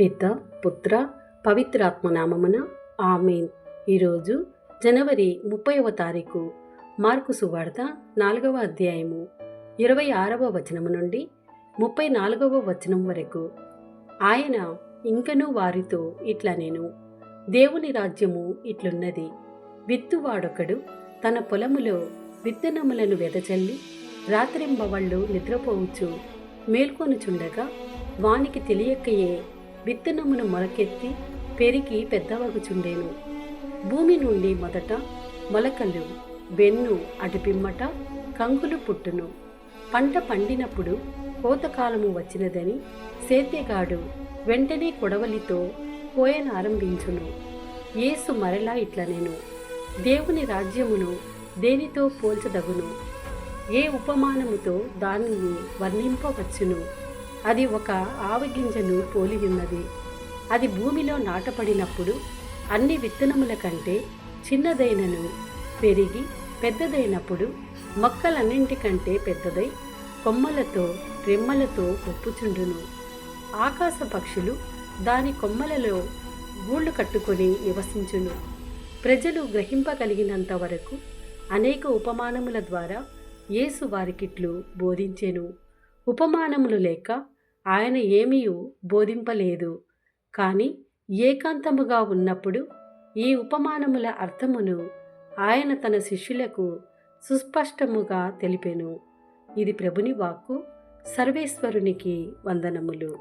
పిత పుత్ర పవిత్రాత్మనామమున ఆమెన్. ఈరోజు జనవరి ముప్పైవ తారీఖు మార్కు సువార్త నాలుగవ అధ్యాయము ఇరవై ఆరవ వచనము నుండి ముప్పై నాలుగవ వచనం వరకు. ఆయన ఇంకనూ వారితో ఇట్లా నేను దేవుని రాజ్యము ఇట్లున్నది. విత్తువాడొకడు తన పొలములో విత్తనములను వెదజల్లి రాత్రింబవళ్ళు నిద్రపోవచ్చు మేల్కొనుచుండగా వానికి తెలియకయే విత్తనమును మొలకెత్తి పెరిగి పెద్దవగుచుండెను. భూమి నుండి మొదట మొలకలు వెన్ను అటుపిమ్మట కంకులు పుట్టును. పంట పండినప్పుడు కోతకాలము వచ్చినదని సేద్యగాడు వెంటనే కొడవలితో కోయనారంభించును యేసు మరలా ఇట్ల నేను దేవుని రాజ్యమును దేనితో పోల్చదగును? ఏ ఉపమానముతో దానిని వర్ణింపవచ్చును? అది ఒక ఆవగింజను పోలియున్నది. అది భూమిలో నాటపడినప్పుడు అన్ని విత్తనముల కంటే చిన్నదైనను పెరిగి పెద్దదైనప్పుడు మొక్కలన్నింటికంటే పెద్దదై కొమ్మలతో రెమ్మలతో ఒప్పుచుండును ఆకాశ పక్షులు దాని కొమ్మలలో గూళ్ళు కట్టుకొని నివసించును. ప్రజలు గ్రహింపగలిగినంత వరకు అనేక ఉపమానముల ద్వారా యేసు వారికిట్లు బోధించెను. ఉపమానములు లేక ఆయన ఏమీ బోధింపలేదు. కానీ ఏకాంతముగా ఉన్నప్పుడు ఈ ఉపమానముల అర్థమును ఆయన తన శిష్యులకు సుస్పష్టముగా తెలిపెను. ఇది ప్రభుని వాక్కు సర్వేశ్వరునికి వందనములు.